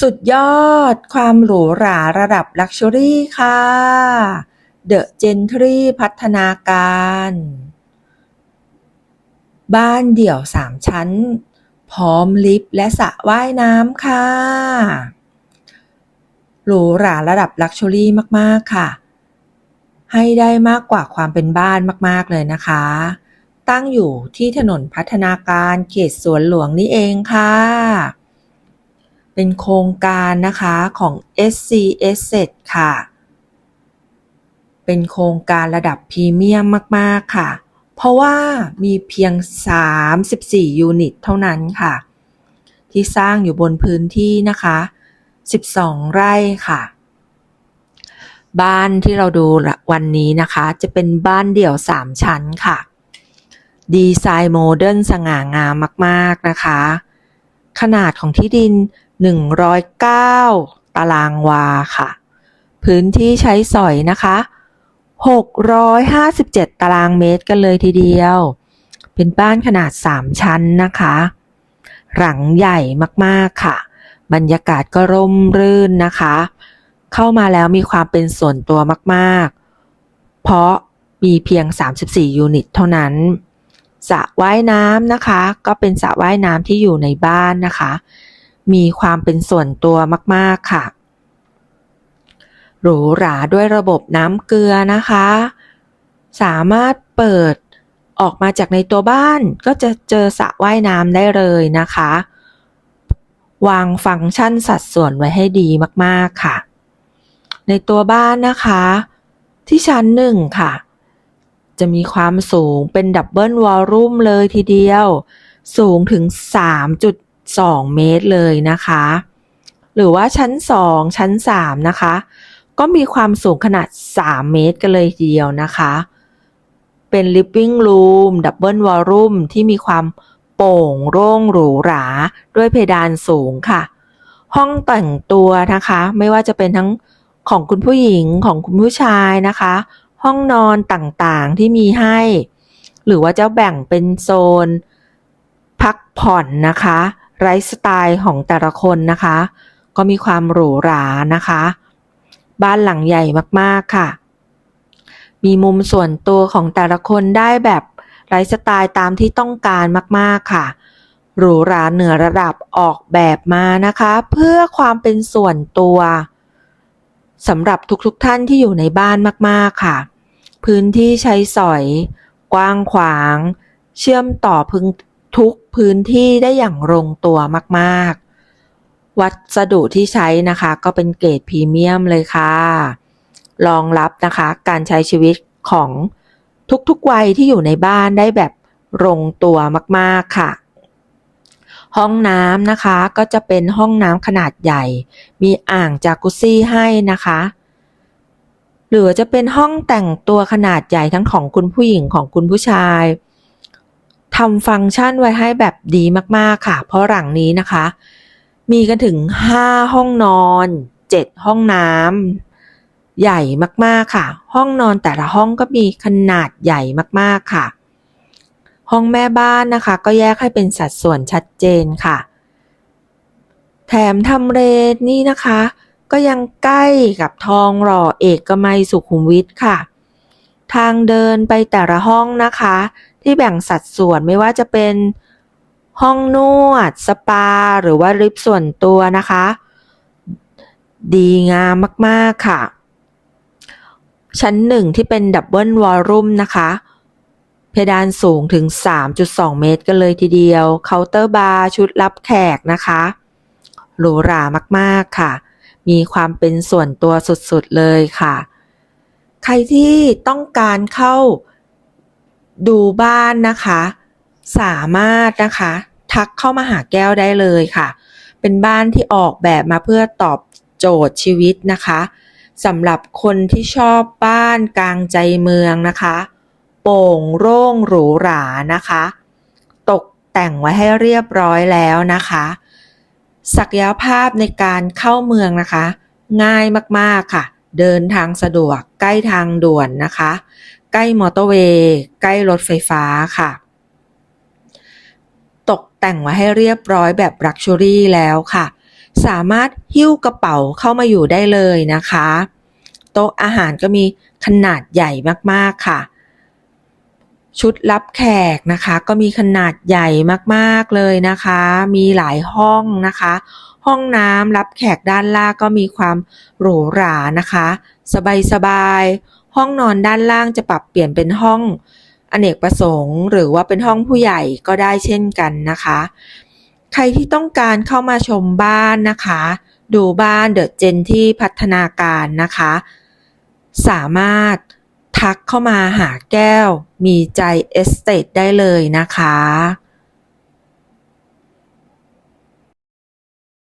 สุดยอดความหรูหราระดับลักชัวรี่ค่ะ The Gentry พัฒนาการ บ้านเดี่ยวสามชั้น พร้อมลิฟต์และสระว่ายน้ำค่ะ หรูหราระดับลักชัวรี่มาก ๆ ค่ะ ให้ได้มากกว่าความเป็นบ้านมาก ๆ เลยนะคะ ตั้งอยู่ที่ถนนพัฒนาการเขตสวนหลวงนี่เองค่ะ เป็นโครงการนะคะของ SC Asset ค่ะ เป็นโครงการระดับพรีเมียมมากๆค่ะ เพราะว่ามีเพียง 34 ยูนิตเท่านั้นค่ะ ที่สร้างอยู่บนพื้นที่นะคะ 12 ไร่ค่ะ บ้านที่เราดูวันนี้นะคะ จะเป็นบ้านเดี่ยว 3 ชั้นค่ะ ดีไซน์โมเดิร์นสง่างามมาก ๆ นะคะขนาดของที่ดิน 109 ตารางวาค่ะ พื้นที่ใช้สอยนะคะ 657 ตารางเมตรกันเลยทีเดียว เป็นบ้านขนาด 3 ชั้นนะคะ หลังใหญ่มากๆค่ะ บรรยากาศก็ร่มรื่นนะคะ เข้ามาแล้วมีความเป็นส่วนตัวมากๆ เพราะมีเพียง 34 ยูนิตเท่านั้นสระว่ายน้ำนะคะ ก็เป็นสระว่ายน้ำที่อยู่ในบ้านนะคะ มีความเป็นส่วนตัวมาก ๆ ค่ะ หรูหราด้วยระบบน้ำเกลือนะคะ สามารถเปิดออกมาจากในตัวบ้านก็จะเจอสระว่ายน้ำได้เลยนะคะ วางฟังก์ชันสัดส่วนไว้ให้ดีมาก ๆ ค่ะ ในตัวบ้านนะคะ ที่ชั้นหนึ่งค่ะจะมีความสูงเป็นดับเบิลวอลลุ่มเลยทีเดียว สูงถึง 2 เมตรเลยนะคะ หรือว่าชั้น 2 ชั้น 3 นะคะ ก็มีความสูงขนาด 3 เมตรกันเลยทีเดียวนะคะ เป็น living room ดับเบิลวอลลุ่มที่มีความโปร่งโล่งหรูหรา ด้วยเพดานสูงค่ะ ห้องแต่งตัวนะคะ ไม่ว่าจะเป็นทั้งของคุณผู้หญิงของคุณผู้ชายนะคะ ห้องนอนต่างๆที่มีให้ หรือว่าจะแบ่งเป็นโซน พักผ่อนนะคะ ไลฟ์สไตล์ของแต่ละคนนะคะ ก็มีความหรูหรานะคะ บ้านหลังใหญ่มากๆค่ะ มีมุมส่วนตัวของแต่ละคนได้แบบไลฟ์สไตล์ตามที่ต้องการมากๆค่ะ หรูหราเหนือระดับออกแบบมานะคะ เพื่อความเป็นส่วนตัวสำหรับทุกๆทท่านที่อยู่ในบ้านมากๆค่ะ พื้นที่ใช้สอย กว้างขวาง เชื่อมต่อพึ่ง ทุกพื้นที่ได้อย่างลงตัวมากๆ วัสดุที่ใช้นะคะก็เป็นเกรดพรีเมียมเลยค่ะ รองรับนะคะการใช้ชีวิตของทุกๆวัยที่อยู่ในบ้านได้แบบลงตัวมากๆค่ะ ห้องน้ำนะคะก็จะเป็นห้องน้ำขนาดใหญ่ มีอ่างจากุซี่ให้นะคะหรือจะเป็นห้องแต่งตัวขนาดใหญ่ทั้งของคุณผู้หญิงของคุณผู้ชายำฟังก์ชันไว้ให้แบบดีมากๆค่ะ เพราะหลังนี้นะคะ มีกันถึง 5 ห้องนอน 7 ห้องน้ำใหญ่มากๆค่ะ ห้องนอนแต่ละห้องก็มีขนาดใหญ่มากๆค่ะ ห้องแม่บ้านนะคะ ก็แยกให้เป็นสัดส่วนชัดเจนค่ะ แถมทำเลนี่นะคะ ก็ยังใกล้กับทองหล่อเอกมัยสุขุมวิทค่ะ ทางเดินไปแต่ละห้องนะคะ ที่แบ่งสัดส่วนไม่ว่าจะเป็นห้องนวด สปา หรือว่าลิฟต์ส่วนตัวนะคะ ดีงามมากๆค่ะ ชั้นหนึ่งที่เป็นดับเบิลวอลลุ่มนะคะ เพดานสูงถึง 3.2 เมตรกันเลยทีเดียว เคาน์เตอร์บาร์ชุดรับแขกนะคะ หรูหรามากๆค่ะ มีความเป็นส่วนตัวสุดๆเลยค่ะ ใครที่ต้องการเข้า ดูบ้านนะคะ สามารถนะคะ ทักเข้ามาหาแก้วได้เลยค่ะ เป็นบ้านที่ออกแบบมาเพื่อตอบโจทย์ชีวิตนะคะสำหรับคนที่ชอบบ้านกลางใจเมืองนะคะ โป่งโร่งหรูหรานะคะ ตกแต่งไว้ให้เรียบร้อยแล้วนะคะ ศักยภาพในการเข้าเมืองนะคะ ง่ายมากๆค่ะ เดินทางสะดวกใกล้ทางด่วนนะคะ ใกล้มอเตอร์เวย์ใกล้รถไฟฟ้าค่ะ ตกแต่งมาให้เรียบร้อยแบบลักชัวรี่แล้วค่ะ สามารถหิ้วกระเป๋าเข้ามาอยู่ได้เลยนะคะ โต๊ะอาหารก็มีขนาดใหญ่มากๆค่ะ ชุดรับแขกนะคะ ก็มีขนาดใหญ่มากๆเลยนะคะ มีหลายห้องนะคะ ห้องน้ำรับแขกด้านล่างก็มีความหรูหรานะคะ สบายๆห้องนอนด้านล่างจะปรับเปลี่ยนเป็นห้องอเนกประสงค์ หรือว่าเป็นห้องผู้ใหญ่ก็ได้เช่นกันนะคะ ใครที่ต้องการเข้ามาชมบ้านนะคะ ดูบ้านเดอะเจนที่พัฒนาการนะคะ สามารถ ทักเข้ามาหาแก้วมีใจเอสเตทได้เลยนะคะ